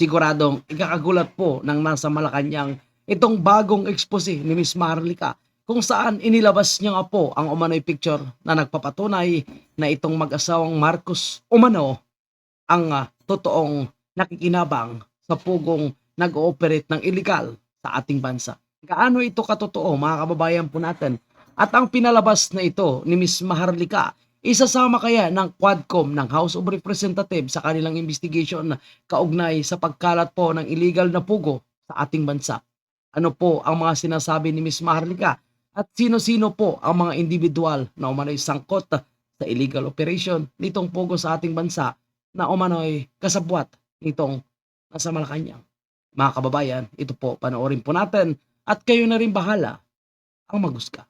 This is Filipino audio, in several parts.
Siguradong ikakagulat po ng nasa Malacanang itong bagong expose ni Miss Maharlika kung saan inilabas niya nga po ang umano'y picture na nagpapatunay na itong mag-asawang Marcos umano ang ah, totoong nakikinabang sa pugong nag-ooperate ng illegal sa ating bansa. Gaano ito katotoo mga kababayan po natin? At ang pinalabas na ito ni Miss Maharlika, isasama kaya ng Quadcom ng House of Representatives sa kanilang investigation na kaugnay sa pagkalat po ng illegal na pugo sa ating bansa? Ano po ang mga sinasabi ni Miss Maharlika? At sino-sino po ang mga individual na umano'y sangkot sa illegal operation nitong pugo sa ating bansa na umano'y kasabwat nitong nasa Malacanang? Mga kababayan, ito po, panoorin po natin at kayo na rin bahala ang magusga.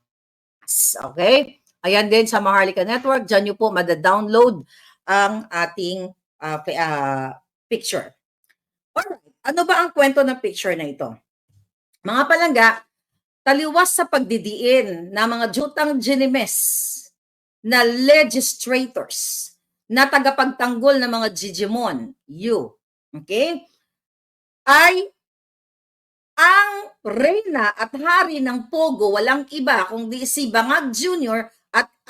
Okay? Ayan din sa Maharlika Network, dyan nyo po madadownload ang ating pi- ah, picture. Alright, ano ba ang kwento ng picture na ito? Mga palangga, taliwas sa pagdidiin ng mga jutang ginimes na legislators na tagapagtanggol ng mga Digimon, you, okay, ay ang reyna at hari ng Pogo walang iba kundi si Bangag Jr.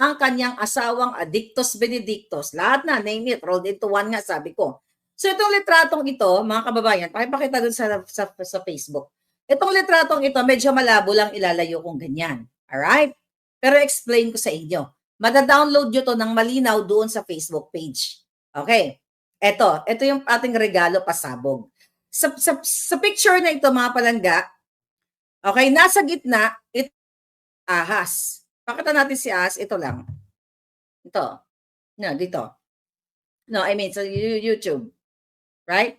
ang kanyang asawang Adictos Benedictos. Lahat na, name it, rolled into one nga, sabi ko. So itong litratong ito, mga kababayan, pakipakita dun sa, sa, sa Facebook. Itong litratong ito, medyo malabo lang ilalayo kung ganyan. Alright? Pero explain ko sa inyo. Mada-download nyo to ng malinaw doon sa Facebook page. Okay. Ito, ito yung ating regalo pasabog sa, sa, sa picture na ito, mga palangga, okay, nasa gitna, it, ahas. Pakita natin si ahas, ito lang. Ito. No, dito. No, I mean, You- YouTube. Right?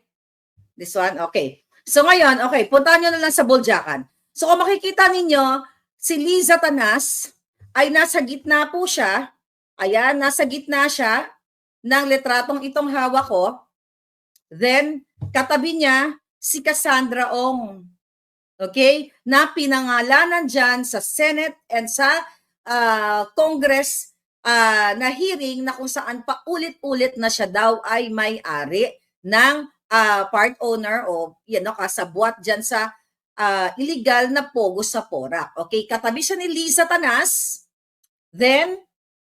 This one, okay. So ngayon, okay, puntahan nyo na lang sa Buljakan. So kung makikita ninyo, si Liza Tanas ay nasa gitna po siya. Ayan, nasa gitna siya ng litratong itong hawak ko. Then, katabi niya si Cassandra Ong. Okay? Na pinangalanan dyan sa Senate and sa ah, Congress ah, na hearing na kung saan paulit-ulit na siya daw ay may-ari ng ah, part owner o yan know, kasabwat dyan sa ah, illegal na pogo sa Porac. Okay? Katabi siya ni Lisa Tanas. Then,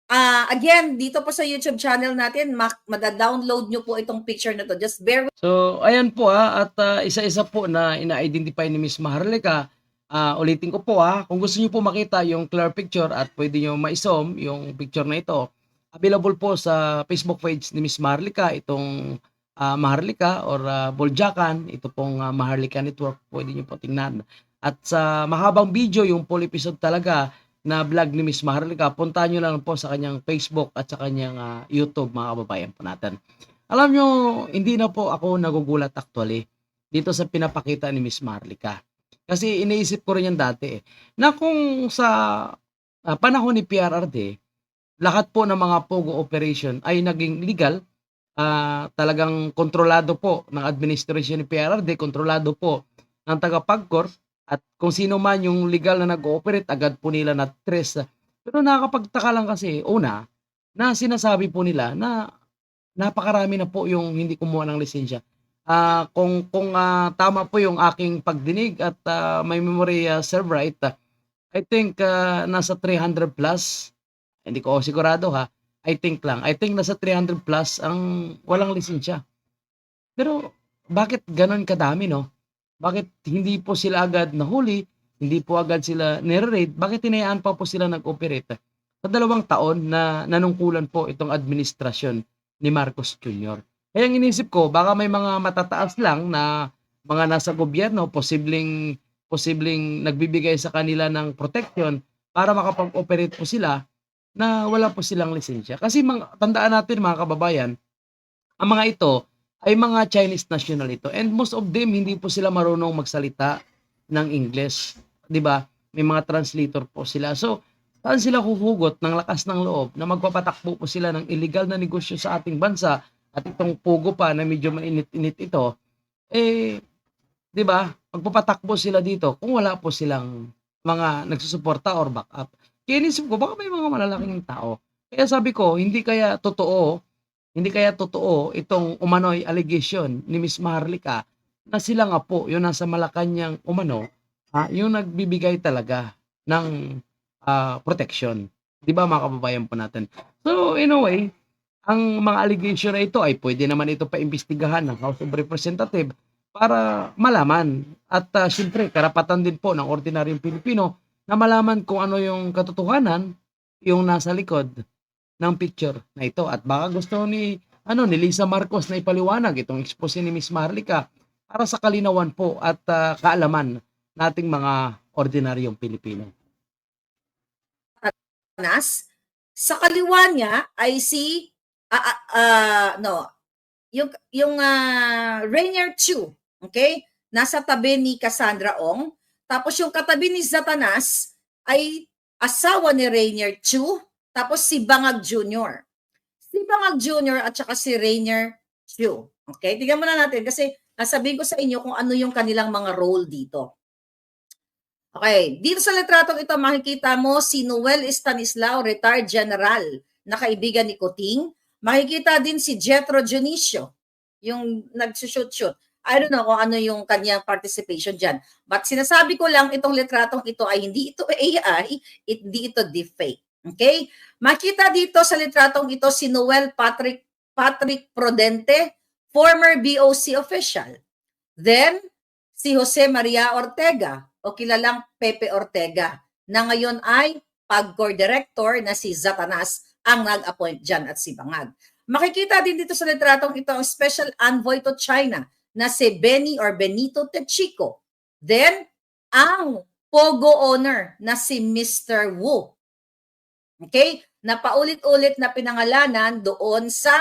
ah, again, dito po sa YouTube channel natin, ma- mada-download nyo po itong picture na to. Just bear So, ayan po ha, at ah, isa-isa po na ina-identify ni Miss Maharlika. Ah, ulitin ko po ha, kung gusto niyo po makita yung clear picture at pwede niyo ma-zoom yung picture na ito, available po sa Facebook page ni Miss Maharlika, itong ah, Maharlika or uh, Boljakan, ito pong ah, Maharlika Network, pwede niyo po tingnan. At sa mahabang video, yung full episode talaga na vlog ni Miss Maharlika, puntahan niyo lang po sa kanyang Facebook at sa kanyang ah, YouTube, mga kababayan po natin. Alam nyo, hindi na po ako nagugulat actually dito sa pinapakita ni Miss Marlica. Kasi iniisip ko rin yan dati eh, na kung sa ah, panahon ni PRRD, lahat po ng mga POGO operation ay naging legal, ah, talagang kontrolado po ng administration ni PRRD, kontrolado po ng tagapagkor, at kung sino man yung legal na nag-ooperate, agad po nila na trace. Pero nakakapagtaka lang kasi, una, na sinasabi po nila na napakarami na po yung hindi kumuha ng lisensya. Ah, kung kung ah, tama po yung aking pagdinig at ah, may memory ah, serve right, ah, I think ah, nasa 300 plus. Hindi ko sigurado ha. I think lang. I think nasa 300 plus ang walang lisensya. Pero bakit ganon kadami no? Bakit hindi po sila agad nahuli? Hindi po agad sila nire-raid? Bakit hinayaan pa po sila nag-operate? Sa dalawang taon na nanungkulan po itong administrasyon ni Marcos Jr. Kaya ang inisip ko, baka may mga matataas lang na mga nasa gobyerno, posibleng, posibleng nagbibigay sa kanila ng protection para makapag-operate po sila na wala po silang lisensya. Kasi mga, tandaan natin mga kababayan, ang mga ito ay mga Chinese national ito. And most of them, hindi po sila marunong magsalita ng English. ba? May mga translator po sila. So, saan sila huhugot ng lakas ng loob na magpapatakbo po sila ng illegal na negosyo sa ating bansa at itong pugo pa na medyo mainit-init ito, eh, di ba, magpapatakbo sila dito kung wala po silang mga nagsusuporta or backup. Kaya inisip ko, baka may mga malalaking tao. Kaya sabi ko, hindi kaya totoo, hindi kaya totoo itong umano'y allegation ni Miss Maharlika na sila nga po, yung nasa Malacanang umano, ah, yung nagbibigay talaga ng ah, protection. 'Di ba mga kababayan po natin? So in a way, ang mga allegation na ito ay pwede naman ito paimbestigahan ng House of Representative para malaman at ah, syempre karapatan din po ng ordinaryong Pilipino na malaman kung ano yung katotohanan yung nasa likod ng picture na ito at baka gusto ni ano ni Lisa Marcos na ipaliwanag itong expose ni Miss Marlica para sa kalinawan po at ah, kaalaman nating mga ordinaryong Pilipino. Nas, sa kaliwa niya ay si ah, ah, no, yung yung ah, Rainier Chu, okay? Nasa tabi ni Cassandra Ong. Tapos yung katabi ni Zatanas ay asawa ni Rainier Chu, tapos si Bangag Jr. Si Bangag Jr. at saka si Rainier Chu. Okay? Tingnan muna natin kasi nasabihin ko sa inyo kung ano yung kanilang mga role dito. Okay, dito sa litratong ito makikita mo si Noel Stanislao, retired general na kaibigan ni Kuting. Makikita din si Jetro Dionisio, yung nagsushoot-shoot. I don't know kung ano yung kanyang participation dyan. But sinasabi ko lang itong litratong ito ay hindi ito AI, hindi ito deepfake. Okay? Makita dito sa litratong ito si Noel Patrick Patrick Prodente, former BOC official. Then, si Jose Maria Ortega o kilalang Pepe Ortega na ngayon ay PAGCOR director na si Zatanas ang nag-appoint dyan at si Bangag. Makikita din dito sa litratong ito ang special envoy to China na si Benny or Benito Techico. Then, ang Pogo owner na si Mr. Wu. Okay? Na paulit-ulit na pinangalanan doon sa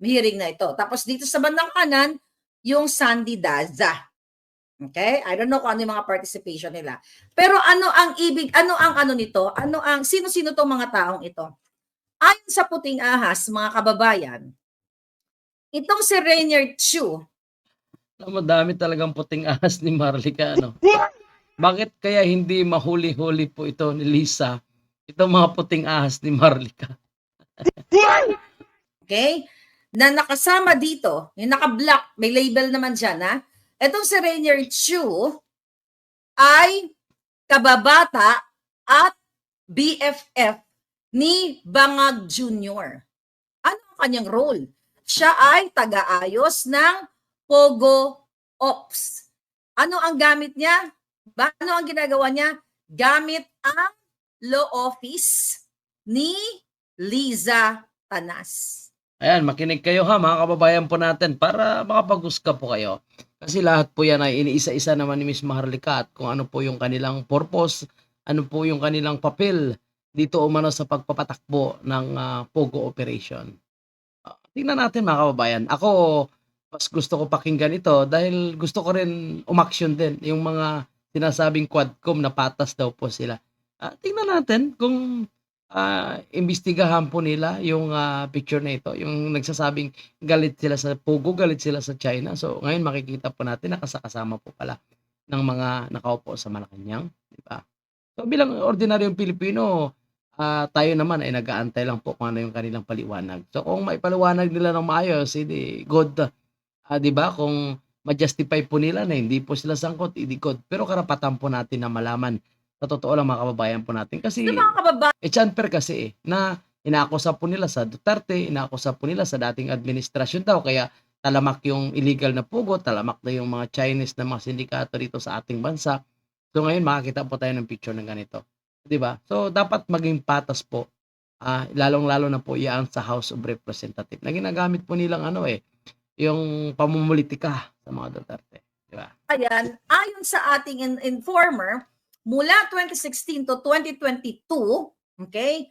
hearing na ito. Tapos dito sa bandang kanan, yung Sandy Daza. Okay? I don't know kung ano yung mga participation nila. Pero ano ang ibig, ano ang ano nito? Ano ang, sino-sino tong mga taong ito? Ayon sa puting ahas, mga kababayan, itong si Rainier Chu, Alam mo, dami talagang puting ahas ni Marlica, ano? Bakit kaya hindi mahuli-huli po ito ni Lisa? Itong mga puting ahas ni Marlica. okay? Na nakasama dito, yung naka-black, may label naman dyan, ha? Itong si Rainier Chu ay kababata at BFF ni Bangag Jr. Ano ang kanyang role? Siya ay taga-ayos ng Pogo Ops. Ano ang gamit niya? Ba- Ano ang ginagawa niya? Gamit ang law office ni Liza Tanas. Ayan, makinig kayo ha, mga kababayan po natin para makapag-usga po kayo. Kasi lahat po yan ay iniisa-isa naman ni Miss Maharlika at kung ano po yung kanilang purpose, ano po yung kanilang papel dito umano sa pagpapatakbo ng ah, Pogo operation. Ah, tingnan natin mga kababayan. Ako, mas gusto ko pakinggan ito dahil gusto ko rin umaksyon din yung mga sinasabing quadcom na patas daw po sila. Ah, tingnan natin kung ah, imbestigahan po nila yung ah, picture na ito, yung nagsasabing galit sila sa Pogo, galit sila sa China. So ngayon makikita po natin nakasakasama po pala ng mga nakaupo sa Malacanang, di ba? So bilang ordinaryong Pilipino, ah, tayo naman ay nag-aantay lang po kung ano yung kanilang paliwanag. So kung maipaliwanag nila ng maayos, hindi good, ah, di ba? Kung ma-justify po nila na hindi po sila sangkot, hindi good. Pero karapatan po natin na malaman sa totoo lang mga kababayan po natin. Kasi mga kababayan, eh, unfair kasi eh, na inaakusa po nila sa Duterte, inaakusa po nila sa dating administrasyon daw, kaya talamak yung illegal na pugo, talamak na yung mga Chinese na mga sindikato dito sa ating bansa. So ngayon makakita po tayo ng picture ng ganito. 'Di ba? So dapat maging patas po. Ah, lalong-lalo na po iyan sa House of Representatives. Na ginagamit po nilang ano eh, yung pamumulitika sa mga Duterte. 'Di ba? ayan, ayon sa ating in- informer, mula 2016 to 2022, okay,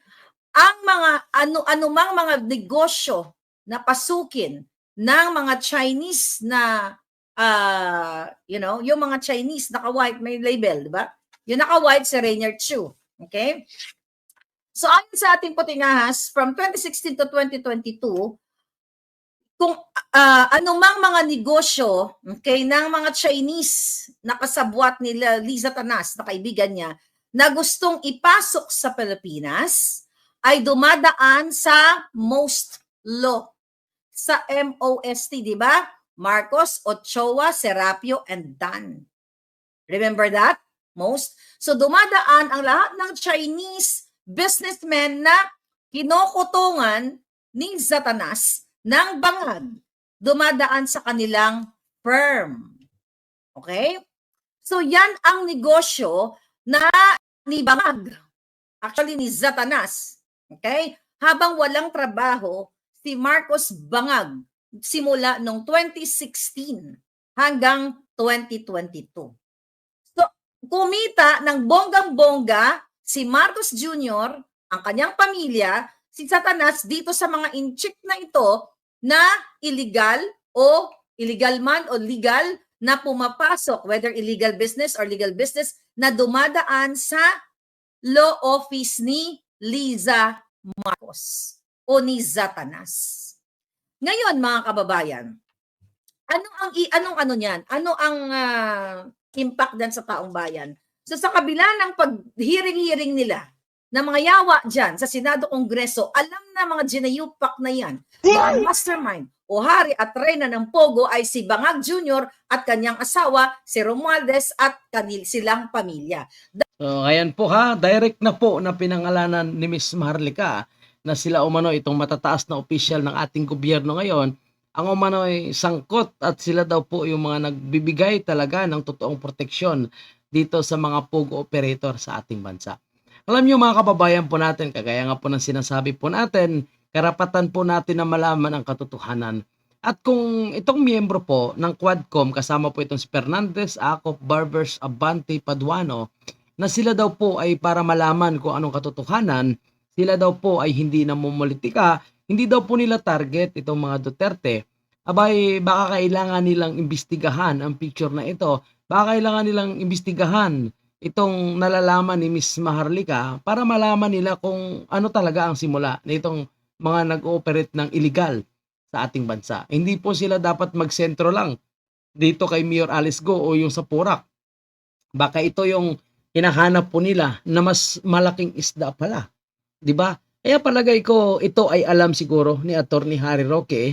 ang mga ano anumang mga negosyo na pasukin ng mga Chinese na ah, you know, yung mga Chinese naka-white may label, di ba? Yung naka-white si Rainier Chu, okay? So ayon sa ating puting ahas, from 2016 to 2022, kung ah, anumang mga negosyo okay, ng mga Chinese na kasabwat nila Liza Tanas na kaibigan niya na gustong ipasok sa Pilipinas ay dumadaan sa most law sa MOST, di ba? Marcos, Ochoa, Serapio, and Dan. Remember that? Most. So dumadaan ang lahat ng Chinese businessmen na kinukutungan ni Satanas ng bangag. Dumadaan sa kanilang firm. Okay? So yan ang negosyo na ni bangag. Actually ni Satanas. Okay? Habang walang trabaho, si Marcos Bangag simula noong 2016 hanggang 2022. Kumita ng bonggang-bongga si Marcos Jr., ang kanyang pamilya, si Satanas dito sa mga inchik na ito na illegal o illegal man o legal na pumapasok, whether illegal business or legal business, na dumadaan sa law office ni Liza Marcos o ni Satanas. Ngayon mga kababayan, ano ang anong ano niyan? Ano ang ah, impact dan sa taong bayan? So sa kabila ng pag-hearing-hearing nila na mga yawa dyan sa Senado Kongreso, alam na mga ginayupak na yan, mga mastermind o hari at reyna ng Pogo ay si Bangag Jr. at kanyang asawa, si Romualdez at kanil silang pamilya. So, ayan po ha, direct na po na pinangalanan ni Miss Maharlika na sila umano itong matataas na opisyal ng ating gobyerno ngayon, ang umano ay sangkot at sila daw po yung mga nagbibigay talaga ng totoong proteksyon dito sa mga pogo operator sa ating bansa. Alam niyo mga kababayan po natin, kagaya nga po ng sinasabi po natin, karapatan po natin na malaman ang katotohanan. At kung itong miyembro po ng Quadcom, kasama po itong si Fernandez, Acop, Barbers, Abante, Paduano, na sila daw po ay para malaman kung anong katotohanan, sila daw po ay hindi namumolitika, hindi daw po nila target itong mga Duterte. Abay, baka kailangan nilang imbestigahan ang picture na ito. Baka kailangan nilang imbestigahan itong nalalaman ni Miss Maharlika para malaman nila kung ano talaga ang simula nitong mga nag-ooperate ng illegal sa ating bansa. Hindi po sila dapat magsentro lang dito kay Mayor Alice Go o yung sa Porac. Baka ito yung hinahanap po nila na mas malaking isda pala. 'Di ba? Kaya palagay ko ito ay alam siguro ni Attorney Harry Roque eh.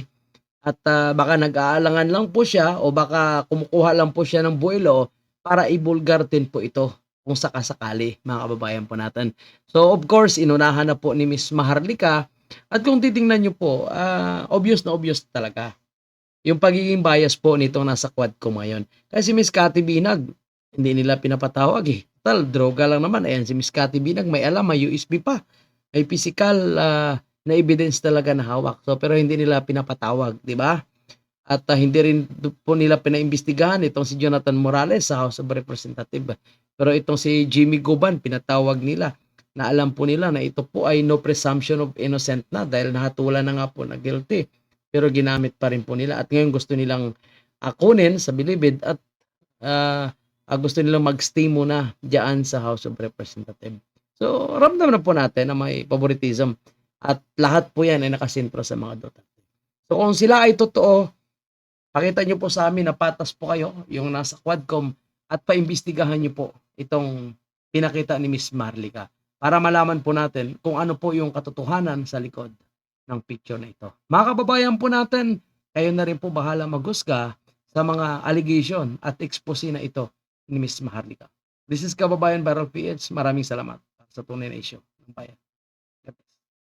at ah, baka nag-aalangan lang po siya o baka kumukuha lang po siya ng buwelo para ibulgar din po ito kung sakasakali mga kababayan po natin. So of course, inunahan na po ni Miss Maharlika at kung titingnan nyo po, ah, obvious na obvious talaga yung pagiging bias po nitong nasa quad ko ngayon. Kasi si Miss Cathy Binag, hindi nila pinapatawag eh. Tal, droga lang naman. Ayan, si Miss Cathy Binag, may alam, may USB pa. May physical ah, na evidence talaga na hawak. So, pero hindi nila pinapatawag, di ba? At ah, hindi rin po nila pinaimbestigahan itong si Jonathan Morales sa House of Representatives. Pero itong si Jimmy Goban, pinatawag nila na alam po nila na ito po ay no presumption of innocent na dahil nahatulan na nga po na guilty. Pero ginamit pa rin po nila at ngayon gusto nilang akunin sa bilibid at ah, gusto nilang mag-stay muna diyan sa House of Representatives. So, ramdam na po natin na may favoritism at lahat po yan ay nakasintro sa mga Duterte. So, kung sila ay totoo, pakita nyo po sa amin na patas po kayo, yung nasa Quadcom, at paimbestigahan nyo po itong pinakita ni Miss Marlica para malaman po natin kung ano po yung katotohanan sa likod ng picture na ito. Mga kababayan po natin, kayo na rin po bahala maghusga sa mga allegation at expose na ito ni Miss Maharlika. This is Kababayan Viral PH. Maraming salamat sa tunay na issue ng bayan.